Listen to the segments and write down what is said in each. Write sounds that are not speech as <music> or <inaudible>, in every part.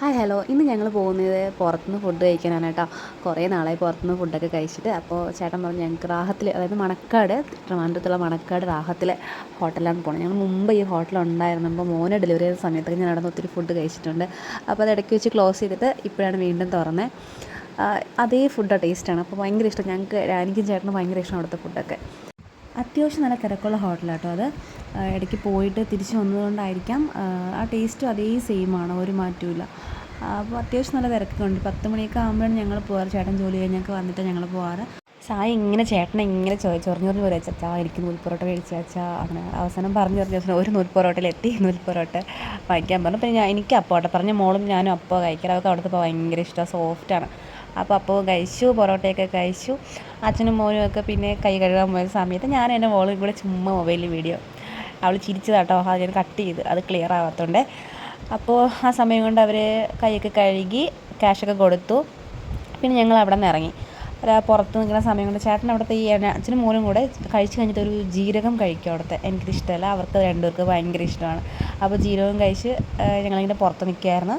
Hi hello ഇന്ന് ഞങ്ങൾ പോകുന്നത് പുറത്തുനിന്ന് ഫുഡ് കഴിക്കാനാണ് കേട്ടോ. കുറേ നാളായി പുറത്തുനിന്ന് ഫുഡൊക്കെ കഴിച്ചിട്ട്. അപ്പോൾ ചേട്ടൻ പറഞ്ഞു ഞങ്ങൾക്ക് റാഹത്തിൽ അതായത് മണക്കാട് ട്രിവാൻഡ്രത്തുള്ള മണക്കാട് റാഹത്തിലെ ഹോട്ടലാണ് പോകുന്നത് ഞങ്ങൾ മുമ്പ് ഈ ഹോട്ടൽ ഉണ്ടായിരുന്നു അപ്പോൾ മോനെ ഡെലിവറി ചെയ്ത സമയത്തൊക്കെ ഞാൻ അവിടെ ഒത്തിരി ഫുഡ് കഴിച്ചിട്ടുണ്ട്. അപ്പോൾ അത് ഇടയ്ക്ക് വെച്ച് ക്ലോസ് ചെയ്തിട്ട് ഇപ്പോഴാണ് വീണ്ടും തുറന്നത് അതേ ഫുഡ് ടേസ്റ്റാണ് അപ്പോൾ ഭയങ്കര ഇഷ്ടം. ഞങ്ങൾക്ക് എനിക്കും ചേട്ടന് ഭയങ്കര ഇഷ്ടമാണ് അവിടുത്തെ ഫുഡൊക്കെ അത്യാവശ്യം നല്ല തിരക്കുള്ള ഹോട്ടലാട്ടോ അത്. ഇടയ്ക്ക് പോയിട്ട് തിരിച്ച് വന്നതുകൊണ്ടായിരിക്കാം. ആ, ടേസ്റ്റും അതേ സെയിം ആണ് ഒരു മാറ്റവും അപ്പോൾ അത്യാവശ്യം നല്ല തിരക്കൊക്കെ ഉണ്ട് പത്ത് മണിയൊക്കെ ആകുമ്പോഴാണ് ഞങ്ങൾ പോകാറ് ചേട്ടൻ ജോലി കഴിഞ്ഞൊക്കെ വന്നിട്ട് ഞങ്ങൾ പോകാറ് സായി ഇങ്ങനെ ചേട്ടനെ ഇങ്ങനെ ചോദിച്ചു ചൊറിഞ്ഞു പറഞ്ഞു പറയാ ചച്ചാ എനിക്ക് നൂൽപ്പൊറോട്ട പൊറോട്ട കഴിച്ചു ചച്ചാ അങ്ങനെ അവസാനം പറഞ്ഞു പറഞ്ഞു അവസാനം ഒരു നൂൽപ്പൊറോട്ടയിലെത്തി നൂൽപ്പൊറോട്ട നൂൽ വാങ്ങിക്കാൻ പറഞ്ഞു. പിന്നെ ഞാൻ എനിക്ക് അപ്പോട്ടെ പറഞ്ഞ മോളും ഞാനും അപ്പോൾ കഴിക്കാം അവർക്ക് അവിടുത്തെ ഭയങ്കര ഇഷ്ടമാണ് സോഫ്റ്റാണ് അപ്പോൾ അപ്പവും കഴിച്ചു പൊറോട്ടയൊക്കെ കഴിച്ചു. അച്ഛനും മോനും ഒക്കെ പിന്നെ കൈ കഴുകാൻ പോയ സമയത്ത് ഞാൻ എന്റെ മോളും കൂടെ ചുമ്മാ മൊബൈലിൽ വീഡിയോ അവൾ ചിരിച്ചതാട്ടോ. അത് ഞാൻ കട്ട് ചെയ്ത്. അത് ക്ലിയർ ആവാത്തതുകൊണ്ട് അപ്പോൾ ആ സമയം കൊണ്ട് അവർ കൈയൊക്കെ കഴുകി ക്യാഷൊക്കെ കൊടുത്തു. പിന്നെ ഞങ്ങൾ അവിടെ നിന്ന് ഇറങ്ങി പുറത്ത് നിൽക്കുന്ന സമയം കൊണ്ട് ചേട്ടൻ അവിടുത്തെ ഈ അച്ഛനും മോനും കൂടെ കഴിച്ച് കഴിഞ്ഞിട്ട് ഒരു ജീരകം കഴിക്കും അവിടുത്തെ. എനിക്കിത് ഇഷ്ടമല്ല. അവർക്ക് രണ്ടുപേർക്ക് ഭയങ്കര ഇഷ്ടമാണ്. അപ്പോൾ ജീരകം കഴിച്ച് ഞങ്ങളിങ്ങനെ പുറത്ത് നിൽക്കുകയായിരുന്നു.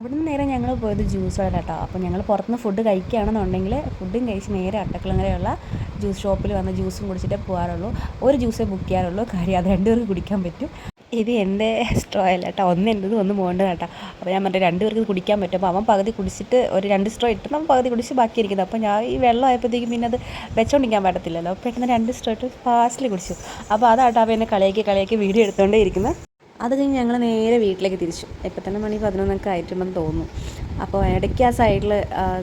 അവിടുന്ന് നേരെ ഞങ്ങൾ പോയത് ജ്യൂസ് കട കേട്ടോ അപ്പോൾ ഞങ്ങൾ പുറത്തുനിന്ന് ഫുഡ് കഴിക്കുകയാണെന്നുണ്ടെങ്കിൽ ഫുഡും കഴിച്ച് നേരെ അട്ടക്കുളങ്ങരയുള്ള ജ്യൂസ് ഷോപ്പിൽ വന്ന് ജ്യൂസും കുടിച്ചിട്ടേ പോകാറുള്ളൂ ഒരു ജ്യൂസേ ബുക്ക് ചെയ്യാറുള്ളൂ. കാര്യം അത് രണ്ടുപേർക്ക് കുടിക്കാൻ പറ്റും. ഇത് എന്റെ സ്ട്രോ അല്ല കേട്ടോ ഒന്ന് എന്റെത് ഒന്ന് പോകേണ്ടത് കേട്ടോ അപ്പോൾ ഞാൻ പറഞ്ഞു രണ്ട് പേർക്ക് കുടിക്കാൻ പറ്റും. അപ്പോൾ അവൻ പകുതി കുടിച്ചിട്ട് ഒരു രണ്ട് സ്ട്രോ ഇട്ട് നമ്മൾ പകുതി കുടിച്ച് ബാക്കി ഇരിക്കുന്നത് അപ്പോൾ ഞാൻ ഈ വെള്ളം ആയപ്പോഴത്തേക്കും പിന്നെ അത് വെച്ചോണ്ടിരിക്കാൻ പറ്റത്തില്ലല്ലോ. പെട്ടെന്ന് രണ്ട് സ്ട്രോ ഇട്ട് ഫാസ്റ്റിൽ കുടിച്ചു. അപ്പോൾ അതാട്ടോ അവൻ എന്നെ കളിയാക്കി കളിയാക്കി വീഡിയോ എടുത്തുകൊണ്ടേ ഇരിക്കുന്നത് അത് കഴിഞ്ഞ് ഞങ്ങൾ നേരെ വീട്ടിലേക്ക് തിരിച്ചു. ഇപ്പം തന്നെ മണി പതിനൊന്നൊക്കെ ആയിട്ടുണ്ടെന്ന് തോന്നുന്നു. അപ്പോൾ ഇടയ്ക്ക് ആ സൈഡിൽ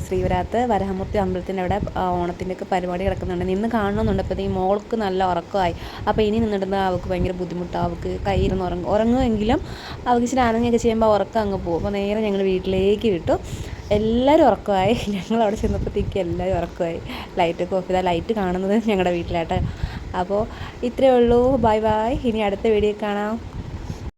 ശ്രീവരാത്ത് വരഹമൂർത്തി അമ്പലത്തിന്റെ അവിടെ ഓണത്തിന്റെയൊക്കെ പരിപാടി കിടക്കുന്നുണ്ട്. നിന്ന് കാണണമെന്നുണ്ട് അപ്പോൾ ഈ മോൾക്ക് നല്ല ഉറക്കമായി. അപ്പോൾ ഇനി നിന്നിടുന്ന അവൾക്ക് ഭയങ്കര ബുദ്ധിമുട്ടാണ് അവൾക്ക് കയ്യിരുന്ന് ഉറങ്ങും. ഉറങ്ങുമെങ്കിലും അവൾക്ക് ഇച്ചിരി അനങ്ങിയൊക്കെ ചെയ്യുമ്പോൾ ഉറക്കം അങ്ങ് പോകും. അപ്പോൾ നേരെ ഞങ്ങൾ വീട്ടിലേക്ക് വിട്ടു. എല്ലാവരും ഉറക്കമായി. <laughs> ഞങ്ങൾ അവിടെ ചെന്നപ്പോഴത്തേക്ക് എല്ലാവരും ഉറക്കമായി. ലൈറ്റൊക്കെ ഓഫ് ചെയ്താൽ ലൈറ്റ് കാണുന്നത് ഞങ്ങളുടെ വീട്ടിലായിട്ട് അപ്പോൾ ഇത്രയേ ഉള്ളൂ. ബൈ ബൈ ഇനി അടുത്ത വീഡിയോ കാണാം.